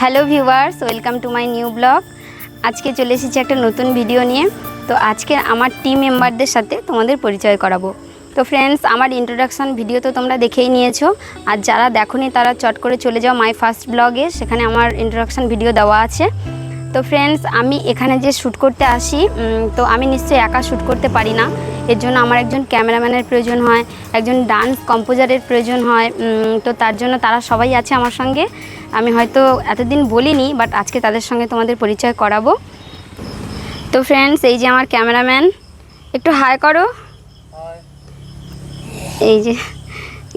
Hello viewers, welcome to my new blog. আজকে চলে এসেছি একটা নতুন ভিডিও নিয়ে। তো আজকে আমার টিম মেম্বারদের সাথে তোমাদের পরিচয় করাবো। তো ফ্রেন্ডস আমার ইন্ট্রোডাকশান ভিডিও তো তোমরা দেখেই নিয়েছো। আর যারা দেখোনি, তারা চট করে চলে যাও মাই ফার্স্ট ব্লগে সেখানে আমার ইন্ট্রোডাকশান ভিডিও দেওয়া আছে। তো ফ্রেন্ডস আমি এখানে যে শ্যুট করতে আসি তো আমি নিশ্চয়ই একা শ্যুট করতে পারি না। এর জন্য আমার একজন ক্যামেরাম্যানের প্রয়োজন হয় একজন ডান্স কম্পোজারের প্রয়োজন হয় তো তার জন্য তারা সবাই আছে আমার সঙ্গে। আমি হয়তো এতদিন বলিনি বাট আজকে তাদের সঙ্গে তোমাদের পরিচয় করাবো। তো ফ্রেন্ডস এই যে আমার ক্যামেরাম্যান একটু হাই করো। এই যে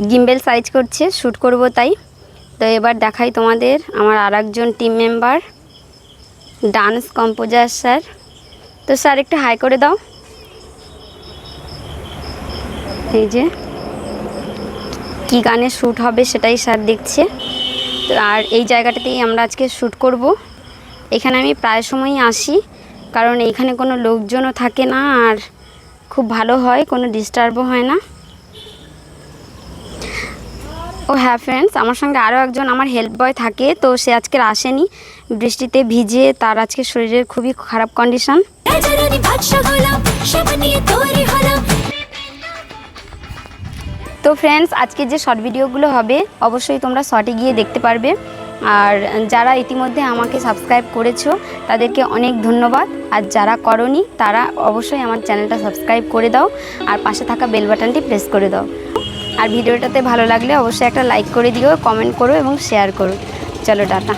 গিম্বেল সাইজ করছে শ্যুট করব তাই। তো এবার দেখাই তোমাদের আমার আর একজন team member dance composer, sir. তো স্যার, একটু হাই করে দাও। এই যে, কি গানে শ্যুট হবে সেটাই স্যার দেখছে। তো আর এই জায়গাটাতেই আমরা আজকে শ্যুট করব। এখানে আমি প্রায় সময়ই আসি, কারণ এইখানে কোনো লোকজনও থাকে না, আর খুব ভালো হয়, কোনো ডিস্টার্বও হয় না। ও হ্যাঁ ফ্রেন্ডস আমার সঙ্গে আরও একজন আমার হেল্প বয় থাকে তো সে আজকে আসেনি। বৃষ্টিতে ভিজে তার আজকে শরীরের খুবই খারাপ কন্ডিশন তো ফ্রেন্ডস আজকে যে শর্ট ভিডিওগুলো হবে অবশ্যই তোমরা শর্টে গিয়ে দেখতে পারবে। আর যারা ইতিমধ্যে আমাকে সাবস্ক্রাইব করেছ তাদেরকে অনেক ধন্যবাদ। আর যারা করনি তারা অবশ্যই আমার চ্যানেলটা সাবস্ক্রাইব করে দাও। আর পাশে থাকা বেল বাটনটি প্রেস করে দাও। আর ভিডিওটাতে ভালো লাগলে অবশ্যই একটা লাইক করে দিও কমেন্ট করো এবং শেয়ার করো। চলো টাটা।